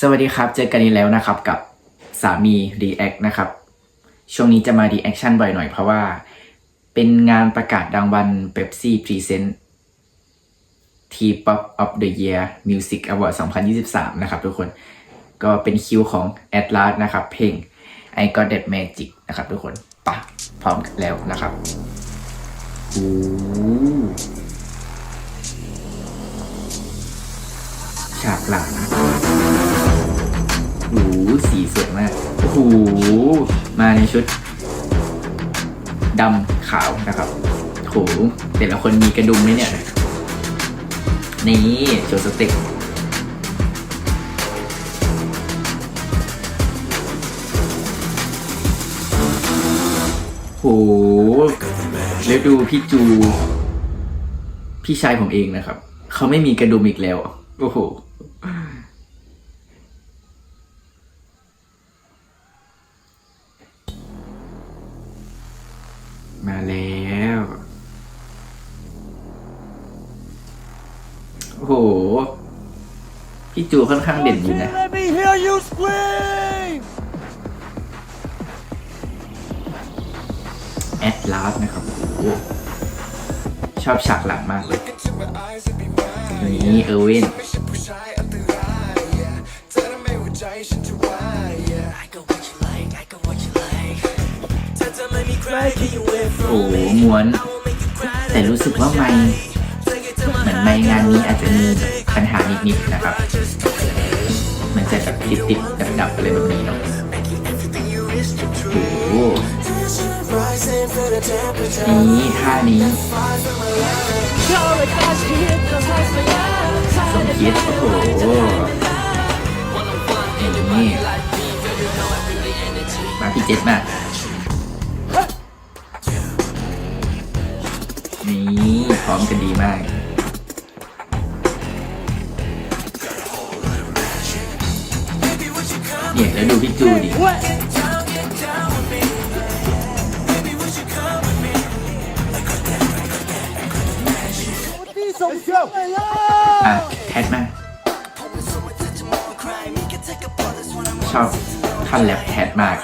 สวัสดีครับ เจอกันอีกแล้วนะครับกับสามี React นะครับ ช่วงนี้จะมา Reaction บ่อยหน่อยเพราะว่า เป็นงานประกาศรางวัล Pepsi Present T-pop of the Year Music Award 2023 นะครับทุกคนก็เป็นคิวของ Atlas นะครับ เพลง I Got That Magic นะครับทุกคนปะพร้อมแล้วนะครับฉากหลังโอ้โห สีสวยมากโอ้โหมาในชุดดำขาวนะครับโหแต่ละคนมีกระดุมไหมเนี่ย นี่โชว์สต็ปโหแล้วดูพี่จู พี่ชายผมเองนะครับ เขาไม่มีกระดุมอีกแล้ว โอ้โห มาแล้ว โอ้โห พี่จูค่อนข้างเด่นอยู่นะ Let me hear you scream! แอดลาสนะครับโอ้โหชอบฉากหลังมากเลยนี่เออร์วิน โอ้โหม้วน แต่รู้สึกว่าไม่เหมือนไม่งานนี้อาจจะมีปัญหานิดๆนะครับ มันจะแบบติดๆดับๆอะไรแบบนี้เนาะโอ้โหนี่ท่านี้สมคิดโอ้โหนี่มาพี่เจ็ดมา นี่พร้อมกันดีมากเนี่ยแล้วดูพี่จูดิ Let's go! อะแทดมาชอบท่านแรปแทดมาก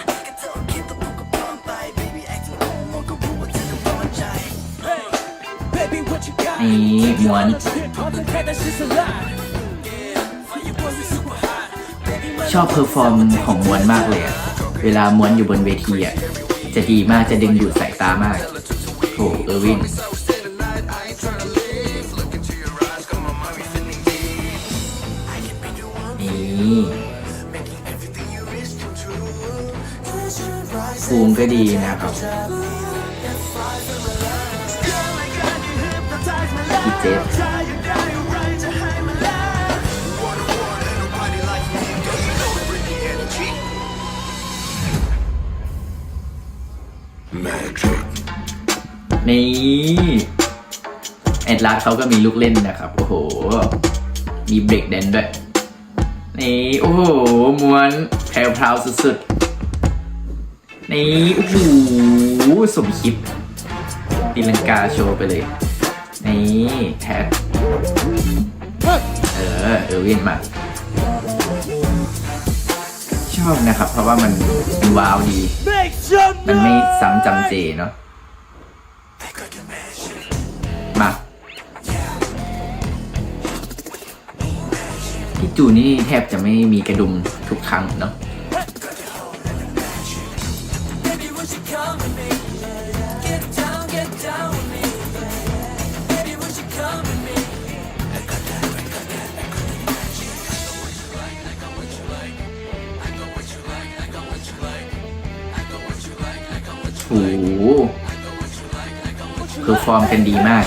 นี่ม้วนชอบเพอร์ฟอร์มของม้วนมากเลยอะเวลาม้วนอยู่บนเวทีอะจะดีมากจะดึงดูดสายตามากโหเออร์วินนี่ภูมิก็ดีนะครับ เจฟนี่แอดลาสเขาก็มีลูกเล่นนะครับ โอ้โห มีเบรกแดนด้วย นี่ โอ้โหม้วนแพรวพราวสุดๆ นี่ โอ้โหสมคิดตีลังกาโชว์ไปเลย นี่แทดเออเออวินมา ชอบนะครับ เพราะว่ามันมันว้าวดี มันไม่ซ้ำจำเจเนาะมาพี่จูนี่แทบจะไม่มีกระดุมทุกครั้งเนาะ หเพอฟอร์มกันดีมาก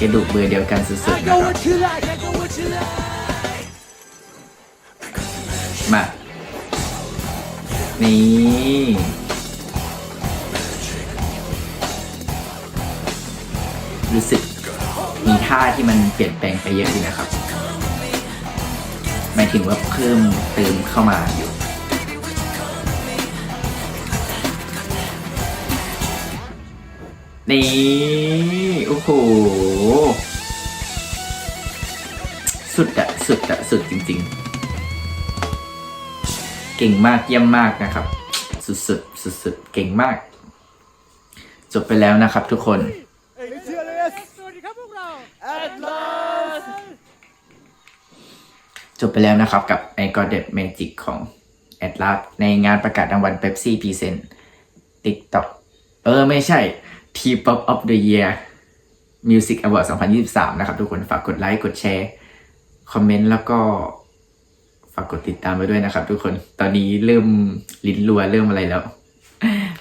กระดูกเบอร์เดียวกันสุดๆนะครับมา นี่ รู้สึกมีท่าที่มันเปลี่ยนแปลงไปเยอะดีนะครับ หมายถึงว่าเพิ่มเติมเข้ามาอยู่ นี่ โอ้โห สุดอะสุดอะสุดจริง ๆ เก่งมากเยี่ยมมากนะครับ สุดสุดสุดสุดเก่งมาก จบไปแล้วนะครับทุกคนสวัสดี จบไปแล้วนะครับกับไอ g o d d e t Magic ของ Atlas ในงานประกาศรางวัล Pepsi Present TikTok เออไม่ใช่ T-pop of the Year Music Award 2023 นะครับ ทุกคนฝากกดไลค์กดแชร์คอมเมนต์แล้วก็ฝากกดติดตามไปด้วยนะครับ ทุกคนตอนนี้เริ่มลิ้นรัวเริ่มอะไรแล้ว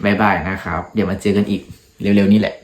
บายบายนะครับ เดี๋ยวมาเจอกันอีกเร็วๆนี้แหละ